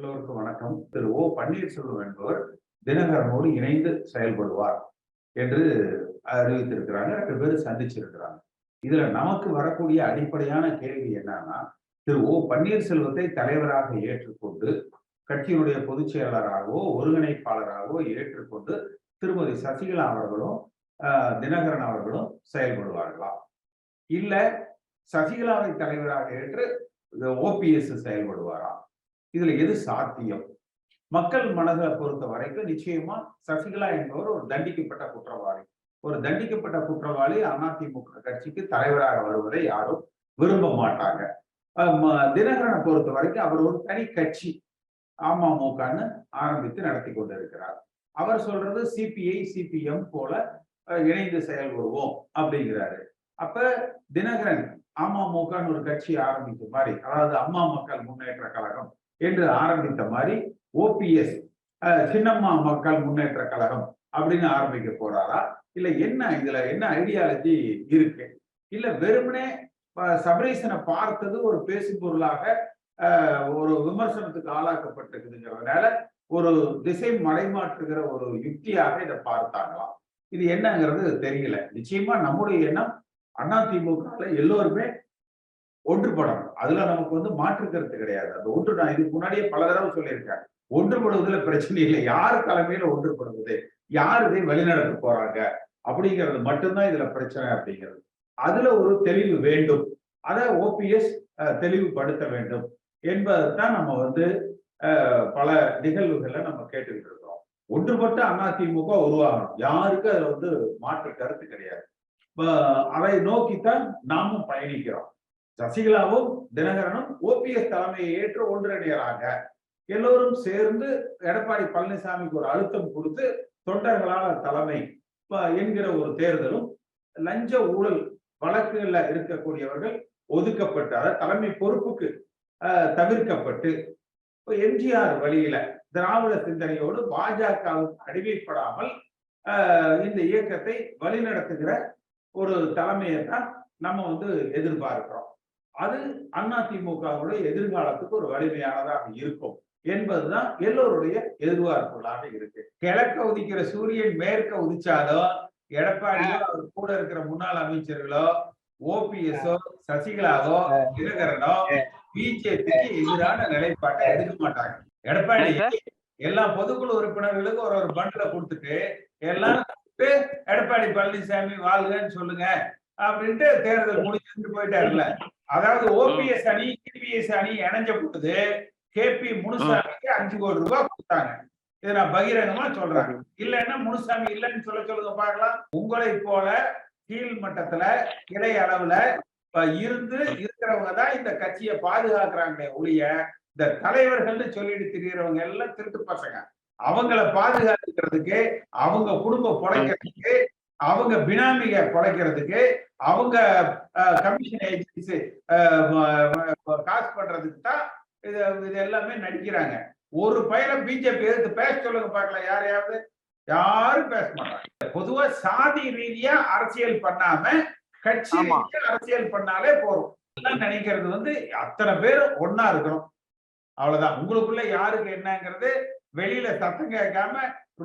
எல்லோருக்கும் வணக்கம். திரு ஓ பன்னீர்செல்வம் என்பவர் தினகரனோடு இணைந்து செயல்படுவார் என்று அறிவித்திருக்கிறாங்க. ரெண்டு பேரும் சந்திச்சிருக்கிறாங்க. இதுல நமக்கு வரக்கூடிய அடிப்படையான கேள்வி என்னன்னா திரு ஓ பன்னீர்செல்வத்தை தலைவராக ஏற்றுக்கொண்டு கட்சியினுடைய பொதுச் செயலாளராகவோ ஒருங்கிணைப்பாளராகவோ ஏற்றுக்கொண்டு திருமதி சசிகலா அவர்களும் ஆஹ், தினகரன் அவர்களும் செயல்படுவார்களா? இல்ல சசிகலாவை தலைவராக ஏற்று ஓபிஎஸ் செயல்படுவாரா? இதுல எது சாத்தியம்? மக்கள் மனதை பொறுத்த வரைக்கும் நிச்சயமா சசிகலா என்பவர் ஒரு தண்டிக்கப்பட்ட குற்றவாளி. ஒரு தண்டிக்கப்பட்ட குற்றவாளி அதிமுக கட்சிக்கு தலைவராக வருவதை யாரும் விரும்ப மாட்டாங்க. தினகரனை பொறுத்த வரைக்கும் அவர் ஒரு தனி கட்சி அமமுகன்னு ஆரம்பித்து நடத்தி கொண்டிருக்கிறார். அவர் சொல்றது சிபிஐ சிபிஎம் போல இணைந்து செயல்படுவோம் அப்படிங்கிறாரு. அப்ப தினகரன் அமமுகன்னு ஒரு கட்சி ஆரம்பித்த மாதிரி அதாவது அம்மா மக்கள் முன்னேற்ற கழகம் என்று ஆரம்பித்த மாதிரி ஓபிஎஸ் சின்னம்மா மக்கள் முன்னேற்ற கழகம் அப்படின்னு ஆரம்பிக்க போறாரா? இல்ல என்ன இதுல என்ன ஐடியாலஜி இருக்கு? இல்ல வெறுமனே சபரீசனை பார்த்தது ஒரு பேசு பொருளாக ஒரு விமர்சனத்துக்கு ஆளாக்கப்பட்டிருக்குதுங்கிறதுனால ஒரு திசை மடைமாற்றுகிற ஒரு யுக்தியாக இதை பார்த்தாங்களாம் இது என்னங்கிறது தெரியல. நிச்சயமா நம்முடைய எண்ணம் அதிமுக எல்லோருமே ஒன்றுபடணும் அதுல நமக்கு வந்து மாற்று கருத்து கிடையாது. அந்த ஒன்று நான் இதுக்கு முன்னாடியே பல தடவை சொல்லியிருக்கேன் ஒன்றுபடுவதுல பிரச்சனை இல்லை. யார் தலைமையில ஒன்றுபடுவது? யார் இதை வழிநடத்த போறாங்க? அப்படிங்கிறது மட்டும்தான் இதுல பிரச்சனை அப்படிங்கிறது. அதுல ஒரு தெளிவு வேண்டும். அதை ஓபிஎஸ் தெளிவுபடுத்த வேண்டும் என்பதைத்தான் நம்ம வந்து பல நிகழ்வுகளை நம்ம கேட்டுக்கிட்டு இருக்கிறோம். ஒன்றுபட்ட அதிமுக உருவாகணும். யாருக்கு அதுல வந்து மாற்று கருத்து கிடையாது அதை நோக்கித்தான் நாமும் பயணிக்கிறோம். சசிகலாவும் தினகரனும் ஓபிஎஸ் தலைமையை ஏற்று ஒன்றிணையராக எல்லோரும் சேர்ந்து எடப்பாடி பழனிசாமிக்கு ஒரு அழுத்தம் கொடுத்து தொண்டர்களான தலைமை என்கிற ஒரு தேர்தலும் லஞ்ச ஊழல் வழக்குகள்ல இருக்கக்கூடியவர்கள் ஒதுக்கப்பட்டு அதாவது தலைமை பொறுப்புக்கு தவிர்க்கப்பட்டு இப்போ எம்ஜிஆர் வழியில திராவிட சிந்தனையோடு பாஜகவுக்கு அடிமைப்படாமல் இந்த இயக்கத்தை வழிநடத்துகிற ஒரு தலைமையை தான் நம்ம வந்து எதிர்பார்க்கிறோம். அது அதிமுகவுடைய எதிர்காலத்துக்கு ஒரு வலிமையானதாக இருக்கும் என்பதுதான் எல்லோருடைய எதிர்பார்ப்புகளாக இருக்கு. கிழக்க உதிக்கிற சூரியன் மேற்க உதிச்சாலோ எடப்பாடியோ அவர் கூட இருக்கிற முன்னாள் அமைச்சர்களோ ஓபிஎஸ்ஓ சசிகலாவோ தினகரனோ பிஜேபிக்கு எதிரான நிலைப்பாட்டை எடுக்க மாட்டாங்க. எடப்பாடி எல்லா பொதுக்குழு உறுப்பினர்களுக்கும் ஒரு ஒரு பண்டில கொடுத்துட்டு எல்லாம் எடப்பாடி பழனிசாமி வாழ்கன்னு சொல்லுங்க அப்படின்ட்டு தேர்தல் முடிச்சுட்டு போயிட்டாருல்ல. அதாவது ஓபிஎஸ் அணி டிபிஎஸ் அணி இணைஞ்ச போது கேபி முனுசாமிக்கு அஞ்சு கோடி ரூபாய் கொடுத்தாங்க. இதை நான் பகிரங்கமா சொல்றேன். இல்லைன்னா முனுசாமி இல்லைன்னு சொல்ல சொல்லுங்க பார்க்கலாம். உங்களை போல கீழ் மட்டத்துல கிளை அளவுல இருந்து இருக்கிறவங்க தான் இந்த கட்சியை பாதுகாக்கிறாங்களே ஒழிய இந்த தலைவர்கள்னு சொல்லிட்டு திரியறவங்க எல்லாம் திருட்டு பசங்க. அவங்கள பாதுகாத்துக்கிறதுக்கு அவங்க குடும்பம் பொழைக்கிறதுக்கு அவங்க பினாமிக பொழைக்கிறதுக்கு அவங்க கமிஷன் ஏஜென்சி காசு பண்றதுக்கு தான் இது இது எல்லாமே நடிக்கிறாங்க. ஒரு பையனை பிஜேபி எதிர்த்து பேச சொல்லுங்க பார்க்கலாம் யாரையாவது? யாரும் பேச மாட்டாங்க. பொதுவா சாதி ரீதியா அரசியல் பண்ணாம கட்சி அரசியல் பண்ணாலே போதும். எல்லாம் நினைக்கிறது வந்து அத்தனை பேர் ஒண்ணா இருக்கணும். அவ்வளவுதான். உங்களுக்குள்ள யாருக்கு என்னங்கிறது வெளியில சத்தம் கேட்காம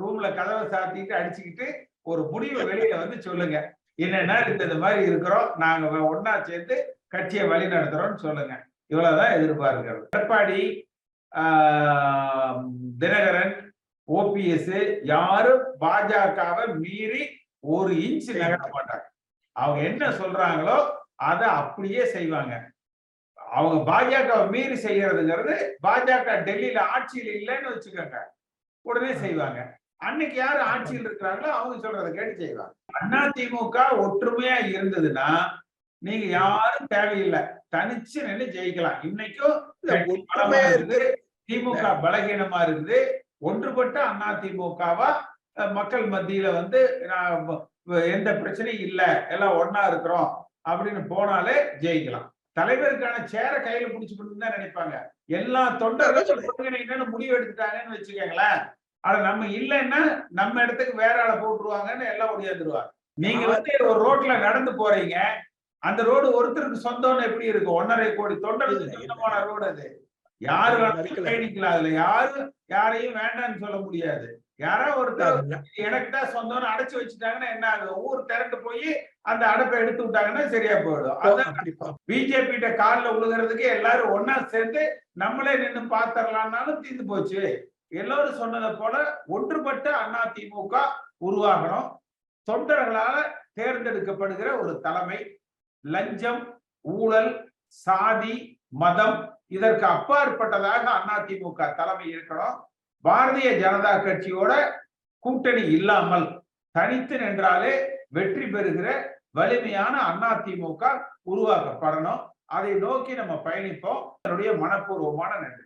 ரூம்ல கதவை சாத்திட்டு அடிச்சுக்கிட்டு ஒரு முடிவை வெளியில வந்து சொல்லுங்க. என்னன்னா இந்த மாதிரி இருக்கிறோம் நாங்க ஒன்னா சேர்ந்து கட்சியை வழி நடத்துறோம்னு சொல்லுங்க. இவ்வளவுதான் எதிர்பார்க்கிறது. எடப்பாடி தினகரன் ஓபிஎஸ் யாரும் பாஜகவை மீறி ஒரு இன்ச் நகர மாட்டாங்க. அவங்க என்ன சொல்றாங்களோ அதை அப்படியே செய்வாங்க. அவங்க பாஜகவை மீறி செய்யறதுங்கிறது பாஜக டெல்லியில ஆட்சியில் இல்லைன்னு வச்சுக்கோங்க. உடனே செய்வாங்க. அன்னைக்கு யாரு ஆட்சியில் இருக்கிறாங்களோ அவங்க சொல்றதை கேட்டு செய்வாங்க. அண்ணா திமுக ஒற்றுமையா இருந்ததுன்னா நீங்க யாரும் தேவையில்லை. தனிச்சு நின்று ஜெயிக்கலாம். இன்னைக்கும் திமுக பலகீனமா இருக்குது ஒன்றுபட்ட அண்ணா திமுகவா மக்கள் மத்தியில வந்து எந்த பிரச்சனையும் இல்ல எல்லாம் ஒண்ணா இருக்கிறோம் அப்படின்னு போனாலே ஜெயிக்கலாம். தலைவருக்கான சேர கையில பிடிச்சுக்கணும்னு தான் நினைப்பாங்க. எல்லா தொண்டர்களும் முடிவு எடுத்துட்டாங்கன்னு வச்சுக்கோங்களேன். ஆனா நம்ம இல்லைன்னா நம்ம இடத்துக்கு வேற ஆளை போட்டுருவாங்கன்னு எல்லாம் ஒடியாந்துருவாங்க. நீங்க வந்து ஒரு ரோட்ல நடந்து போறீங்க. அந்த ரோடு ஒருத்தருக்கு சொந்தம்னு எப்படி இருக்கும்? ஒன்னரை கோடி தொண்டர்களுக்கு சொந்தமான ரோடு அது. யாரு. பயணிக்கலாம். அதுல யாரும் யாரையும் வேண்டாம்னு சொல்ல முடியாது. யாரோ ஒருத்தர் எனக்கு தான் சொந்தம்னு அடைச்சு வச்சுட்டாங்கன்னா என்ன ஆகுது ஊர் திரண்டு போய் அந்த அடைப்பை எடுத்து விட்டாங்கன்னா சரியா போயிடும். அதான் பிஜேபி கிட்ட கால்ல விழுகிறதுக்கு எல்லாரும் ஒன்னா சேர்ந்து நம்மளே நின்னு பாத்திரலாம்னாலும் தீர்ந்து போச்சு. எல்லோரும் சொன்னதை போல ஒன்றுபட்ட அண்ணா திமுக உருவாகணும். தொண்டர்களால தேர்ந்தெடுக்கப்படுகிற ஒரு தலைமை லஞ்சம் ஊழல் சாதி மதம் இதற்கு அப்பாற்பட்டதாக அண்ணா திமுக தலைமை இருக்கணும். பாரதிய ஜனதா கட்சியோட கூட்டணி இல்லாமல் தனித்து நின்றாலே வெற்றி பெறுகிற வலிமையான அண்ணா திமுக உருவாக்கப்படணும். அதை நோக்கி நம்ம பயணிப்போம். என்னுடைய மனப்பூர்வமான நன்றி.